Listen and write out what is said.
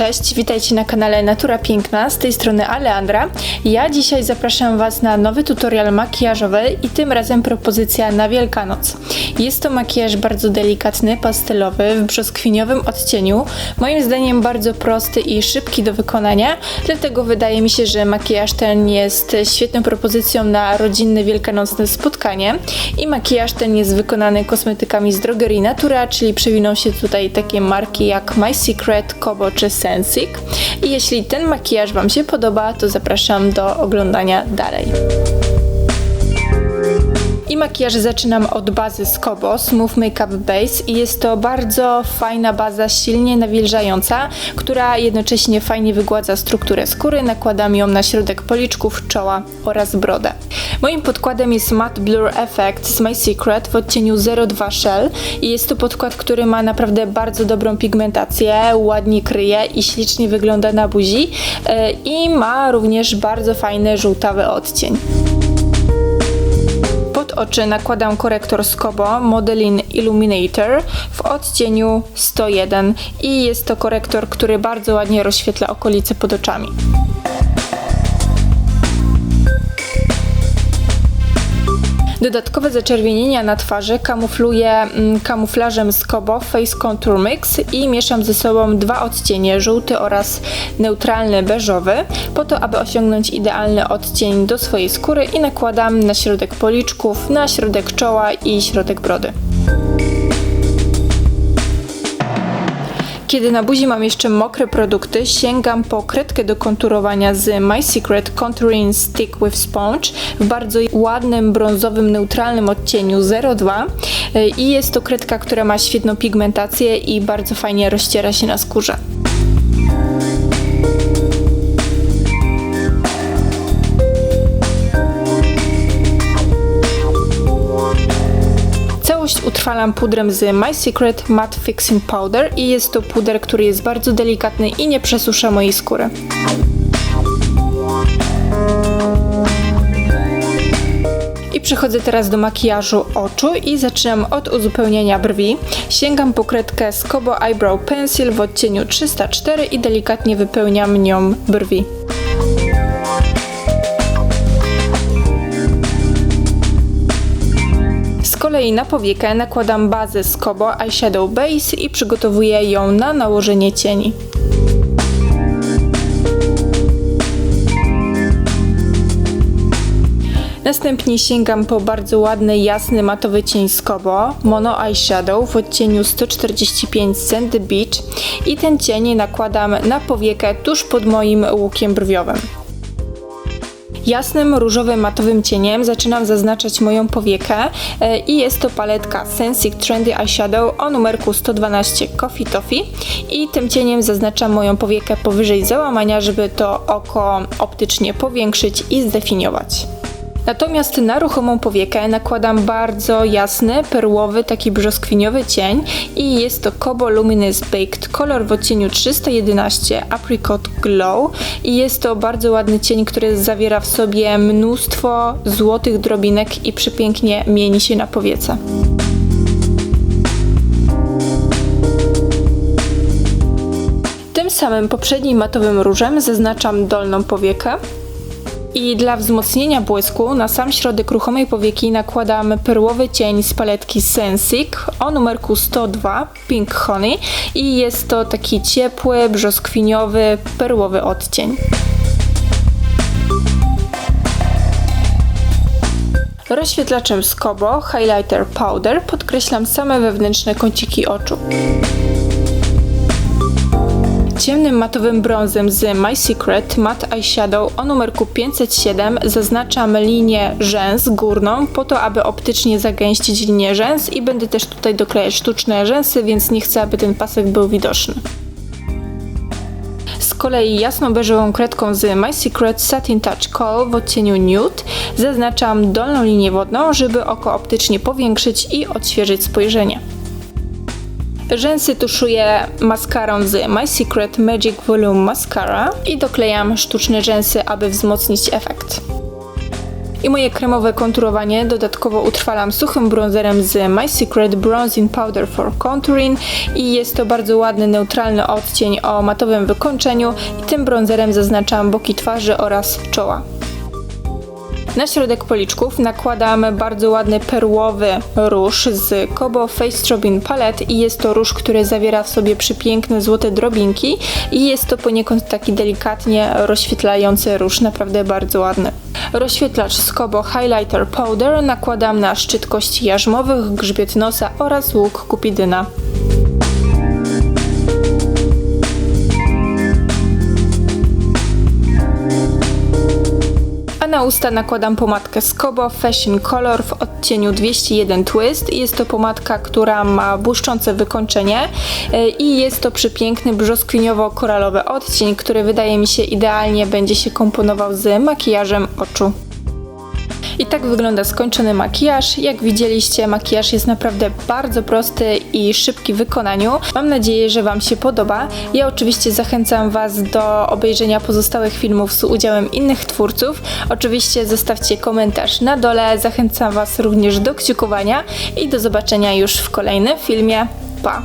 cześć, witajcie na kanale Natura Piękna, z tej strony Aleandra. Ja dzisiaj zapraszam Was na nowy tutorial makijażowy i tym razem propozycja na Wielkanoc. Jest to makijaż bardzo delikatny, pastelowy, w brzoskwiniowym odcieniu. Moim zdaniem bardzo prosty i szybki do wykonania, dlatego wydaje mi się, że makijaż ten jest świetną propozycją na rodzinne wielkanocne spotkanie. I makijaż ten jest wykonany kosmetykami z drogerii Natura, czyli przewiną się tutaj takie marki jak My Secret, Kobo czy Sensic. I jeśli ten makijaż Wam się podoba, to zapraszam do oglądania dalej. I makijaż zaczynam od bazy z Smooth Makeup Base i jest to bardzo fajna baza, silnie nawilżająca, która jednocześnie fajnie wygładza strukturę skóry. Nakładam ją na środek policzków, czoła oraz brodę. Moim podkładem jest Matte Blur Effect z My Secret w odcieniu 02 Shell i jest to podkład, który ma naprawdę bardzo dobrą pigmentację, ładnie kryje i ślicznie wygląda na buzi yy, i ma również bardzo fajny żółtawy odcień. Oczy nakładam korektor z Kobo Modelin Illuminator w odcieniu 101 i jest to korektor, który bardzo ładnie rozświetla okolice pod oczami. Dodatkowe zaczerwienienia na twarzy kamufluję mm, kamuflażem z Kobo Face Contour Mix i mieszam ze sobą dwa odcienie, żółty oraz neutralny beżowy, po to, aby osiągnąć idealny odcień do swojej skóry i nakładam na środek policzków, na środek czoła i środek brody. Kiedy na buzi mam jeszcze mokre produkty, sięgam po kredkę do konturowania z My Secret Contouring Stick with Sponge w bardzo ładnym, brązowym, neutralnym odcieniu 02 i jest to kredka, która ma świetną pigmentację i bardzo fajnie rozciera się na skórze. Całość utrwalam pudrem z My Secret Matte Fixing Powder i jest to puder, który jest bardzo delikatny i nie przesusza mojej skóry. I przechodzę teraz do makijażu oczu i zaczynam od uzupełnienia brwi. Sięgam po kredkę z Kobo Eyebrow Pencil w odcieniu 304 i delikatnie wypełniam nią brwi. Kolei na powiekę nakładam bazę z Kobo Eyeshadow Base i przygotowuję ją na nałożenie cieni. Następnie sięgam po bardzo ładny, jasny, matowy cień z Kobo Mono Eyeshadow w odcieniu 145 Sandy Beach i ten cień nakładam na powiekę tuż pod moim łukiem brwiowym. Jasnym, różowym, matowym cieniem zaczynam zaznaczać moją powiekę e, i jest to paletka Sensic Trendy Eyeshadow o numerku 112 Coffee Toffee i tym cieniem zaznaczam moją powiekę powyżej załamania, żeby to oko optycznie powiększyć i zdefiniować. Natomiast na ruchomą powiekę nakładam bardzo jasny, perłowy, taki brzoskwiniowy cień i jest to Kobo Luminous Baked Color w odcieniu 311 Apricot Glow i jest to bardzo ładny cień, który zawiera w sobie mnóstwo złotych drobinek i przepięknie mieni się na powiece. Tym samym poprzednim matowym różem zaznaczam dolną powiekę i dla wzmocnienia błysku na sam środek ruchomej powieki nakładam perłowy cień z paletki Sensic o numerku 102 Pink Honey i jest to taki ciepły, brzoskwiniowy, perłowy odcień. Rozświetlaczem z Kobo Highlighter Powder podkreślam same wewnętrzne kąciki oczu. Ciemnym matowym brązem z My Secret Matte Eyeshadow o numerku 507 zaznaczam linię rzęs górną po to, aby optycznie zagęścić linię rzęs i będę też tutaj doklejać sztuczne rzęsy, więc nie chcę, aby ten pasek był widoczny. Z kolei jasną beżową kredką z My Secret Satin Touch Call w odcieniu Nude zaznaczam dolną linię wodną, żeby oko optycznie powiększyć i odświeżyć spojrzenie. Rzęsy tuszuję maskarą z My Secret Magic Volume Mascara i doklejam sztuczne rzęsy, aby wzmocnić efekt. I moje kremowe konturowanie dodatkowo utrwalam suchym bronzerem z My Secret Bronzing Powder for Contouring i jest to bardzo ładny, neutralny odcień o matowym wykończeniu i tym bronzerem zaznaczam boki twarzy oraz czoła. Na środek policzków nakładam bardzo ładny perłowy róż z Kobo Face Strobing Palette i jest to róż, który zawiera w sobie przepiękne złote drobinki i jest to poniekąd taki delikatnie rozświetlający róż, naprawdę bardzo ładny. Rozświetlacz z Kobo Highlighter Powder nakładam na szczyt kości jarzmowych, grzbiet nosa oraz łuk kupidyna. Na usta nakładam pomadkę z Kobo Fashion Color w odcieniu 201 Twist. Jest to pomadka, która ma błyszczące wykończenie e, i jest to przepiękny brzoskwiniowo-koralowy odcień, który wydaje mi się idealnie będzie się komponował z makijażem oczu. I tak wygląda skończony makijaż. Jak widzieliście, makijaż jest naprawdę bardzo prosty i szybki w wykonaniu. Mam nadzieję, że Wam się podoba. Ja oczywiście zachęcam Was do obejrzenia pozostałych filmów z udziałem innych twórców. Oczywiście zostawcie komentarz na dole. Zachęcam Was również do kciukowania i do zobaczenia już w kolejnym filmie. Pa!